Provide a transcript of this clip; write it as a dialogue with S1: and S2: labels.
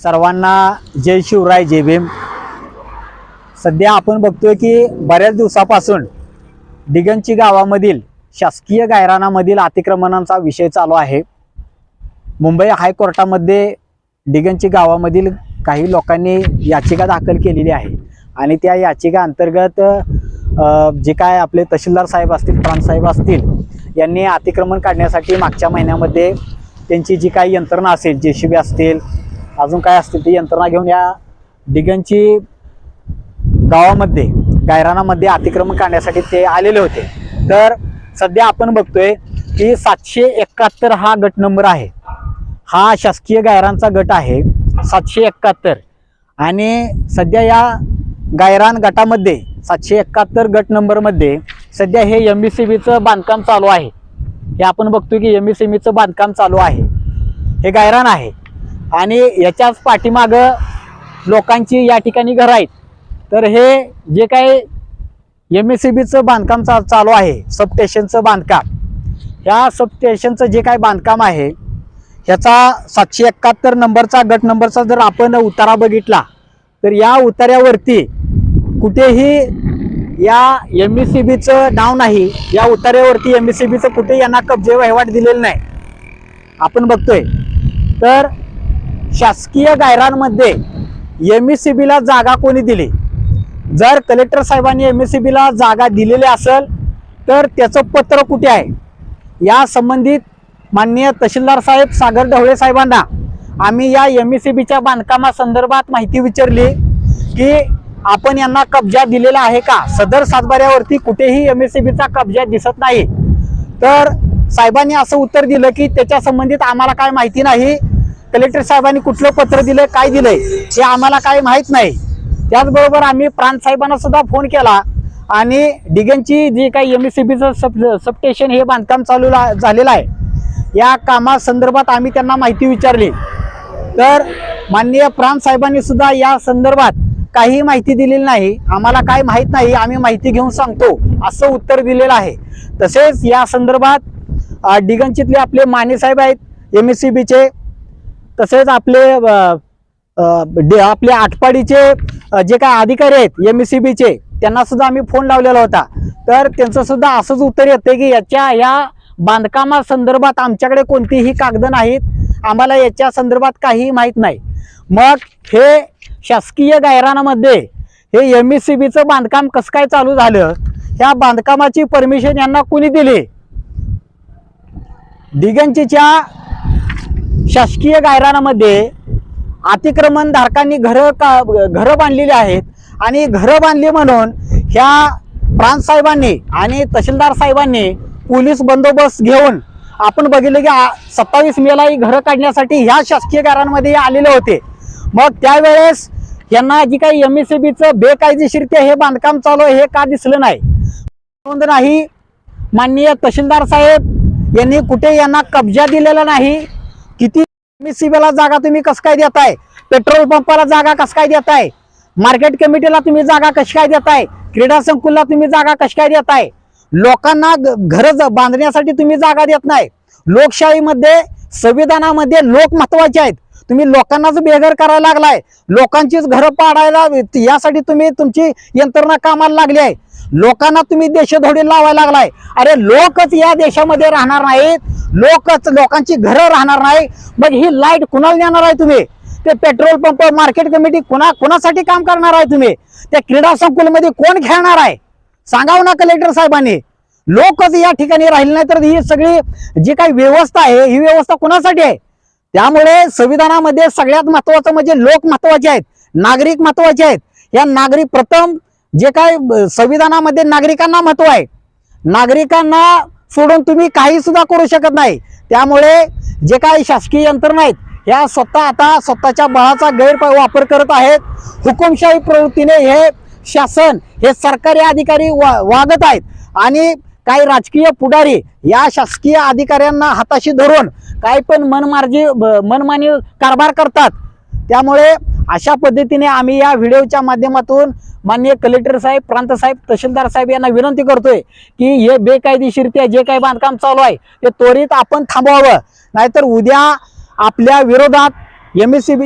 S1: सर्वांना जय शिवराय जय भीम. सध्या आपण बघतोय की बऱ्याच दिवसापासून डिगनची गावामधील शासकीय गायरानामधील अतिक्रमणांचा विषय चालू आहे. मुंबई हायकोर्टामध्ये डिगनची गावामधील काही लोकांनी याचिका दाखल केलेली आहे आणि त्या याचिका अंतर्गत जे काय आपले तहसीलदार साहेब असतील प्रांतसाहेब असतील यांनी अतिक्रमण काढण्यासाठी मागच्या महिन्यामध्ये त्यांची जी काही यंत्रणा असेल जे सी बी असतील अजून काय असतील ती यंत्रणा घेऊन या डिगनची गावामध्ये गायरानामध्ये अतिक्रमण करण्यासाठी ते आलेले होते. तर सध्या आपण बघतोय की सातशे एकाहत्तर हा गट नंबर आहे. हा शासकीय गायरांचा गट आहे सातशे एकाहत्तर. आणि सध्या या गायरान गटामध्ये सातशे एकाहत्तर गट नंबरमध्ये सध्या हे एम बी सी बीचं बांधकाम चालू आहे. हे आपण बघतोय की एम बी सी बीचं बांधकाम चालू आहे. हे गायरान आहे. आणि याच्याच पाठीमागं लोकांची या ठिकाणी घरं आहेत. तर हे जे काही एम एस सी बीचं बांधकाम चा चालू आहे सबस्टेशनचं बांधकाम. ह्या सबस्टेशनचं जे काय बांधकाम आहे ह्याचा सातशे एकाहत्तर नंबरचा गट नंबरचा जर आपण उतारा बघितला तर या उतार्यावरती कुठेही या एम एस सी बीचं नाव नाही या उतार्यावरती एम एस सी बीचं कुठे यांना कब्जे वहिवाट दिलेलं नाही. आपण बघतोय. तर शासकीय गायरांमध्ये एम एस सी बीला जागा कोणी दिली? जर कलेक्टर साहेबांनी एम एस सी बीला जागा दिलेली असेल तर त्याचं पत्र कुठे आहे? या संबंधित माननीय तहसीलदार साहेब सागर ढवळे साहेबांना आम्ही या एम एस सी बीच्या बांधकामासंदर्भात माहिती विचारली की आपण यांना कब्जा दिलेला आहे का? सदर सातबाऱ्यावरती कुठेही एम एस सी बीचा कब्जा दिसत नाही. तर साहेबांनी असं उत्तर दिलं की त्याच्या संबंधित आम्हाला काय माहिती नाही. कलेक्टर साहेबांनी कुठलं पत्र दिलंय काय दिलंय हे आम्हाला काय माहीत नाही. त्याचबरोबर आम्ही प्रांत साहेबांना सुद्धा फोन केला आणि डिगनची जी काही एम एस सी बीचं सब सबस्टेशन हे बांधकाम चालू ला- झालेलं आहे या कामासंदर्भात आम्ही त्यांना माहिती विचारली. तर माननीय प्रांत साहेबांनी सुद्धा या संदर्भात काही माहिती दिलेली नाही. आम्हाला काय माहीत नाही आम्ही माहिती घेऊन सांगतो असं उत्तर दिलेलं आहे. तसेच या संदर्भात डिगंचीतले आपले माने साहेब आहेत एम एस सी बीचे तसेच आपले डे- आपले आटपाडीचे जे काय अधिकारी आहेत एम एस सी बीचे त्यांना सुद्धा आम्ही फोन लावलेला होता. तर त्यांचं सुद्धा असंच उत्तर येतं की याच्या या बांधकामासंदर्भात आमच्याकडे कोणतीही कागद नाहीत. आम्हाला याच्या संदर्भात काही माहीत नाही. मग हे शासकीय गायरानामध्ये हे एम एस सी बीचं बांधकाम कसं काय चालू झालं? ह्या बांधकामाची परमिशन यांना कुणी दिली? दिगंचीच्या शासकीय गायरानामध्ये अतिक्रमणधारकांनी घरं का घरं बांधलेली आहेत. आणि घरं बांधली म्हणून ह्या प्रांतसाहेबांनी आणि तहसीलदार साहेबांनी पोलीस बंदोबस्त घेऊन आपण बघितलं की सत्तावीस मेला ही घरं काढण्यासाठी ह्या शासकीय गारांमध्ये आलेले होते. मग त्यावेळेस यांना जी काही एम एस सी बीचं बेकायदेशीरित्या हे बांधकाम चालू हे का दिसलं नाही? नोंद नाही. माननीय तहसीलदार साहेब यांनी कुठे यांना कब्जा दिलेला नाही? किती सीबीला जागा तुम्ही कसं काय देताय? पेट्रोल पंपाला जागा कसं काय देताय? मार्केट कमिटीला तुम्ही जागा कशी काय देताय? क्रीडा संकुलला तुम्ही जागा कशी काय देताय? लोकांना घर बांधण्यासाठी तुम्ही जागा देत नाही. लोकशाहीमध्ये संविधानामध्ये लोक महत्त्वाचे आहेत. तुम्ही लोकांनाच बेघर करायला लागलाय. लोकांचीच घरं पाडायला यासाठी तुम्ही तुमची यंत्रणा कामाला लागली आहे. लोकांना तुम्ही देशधोडी लावायला लागलाय. अरे लोकच या देशामध्ये राहणार नाहीत. लोकच लोकांची घरं राहणार नाही मग ही लाइट कुणाला देणार आहे तुम्ही? ते पेट्रोल पंप मार्केट कमिटी कुणा कुणासाठी काम करणार आहे तुम्ही? त्या क्रीडा संकुलमध्ये कोण खेळणार आहे? सांगाव ना कलेक्टर साहेबांनी. लोकच या ठिकाणी राहिले नाही तर ही सगळी जी काही व्यवस्था आहे ही व्यवस्था कुणासाठी आहे? त्यामुळे संविधानामध्ये सगळ्यात महत्वाचं म्हणजे लोक महत्त्वाचे आहेत नागरिक महत्त्वाचे आहेत. या नागरिक प्रथम जे काय संविधानामध्ये नागरिकांना महत्त्व आहे. नागरिकांना सोडून तुम्ही काही सुद्धा करू शकत नाही. त्यामुळे जे काही शासकीय यंत्रणा आहेत ह्या स्वतः आता स्वतःच्या बळाचा गैरवापर करत आहेत. हुकुमशाही प्रवृत्तीने हे शासन हे सरकारी अधिकारी वा वागत आहेत. आणि काही राजकीय पुढारी या शासकीय अधिकाऱ्यांना हाताशी धरून काही पण मनमार्जी ब- मनमानी कारभार करतात. त्यामुळे अशा पद्धतीने आम्ही या व्हिडिओच्या माध्यमातून माननीय कलेक्टर साहेब प्रांत साहेब तहसीलदार साहेब यांना विनंती करतोय की हे बेकायदेशीरित्या जे काही बांधकाम चालू आहे ते त्वरित आपण थांबवावं. नाहीतर उद्या आपल्या विरोधात एम एस सी बी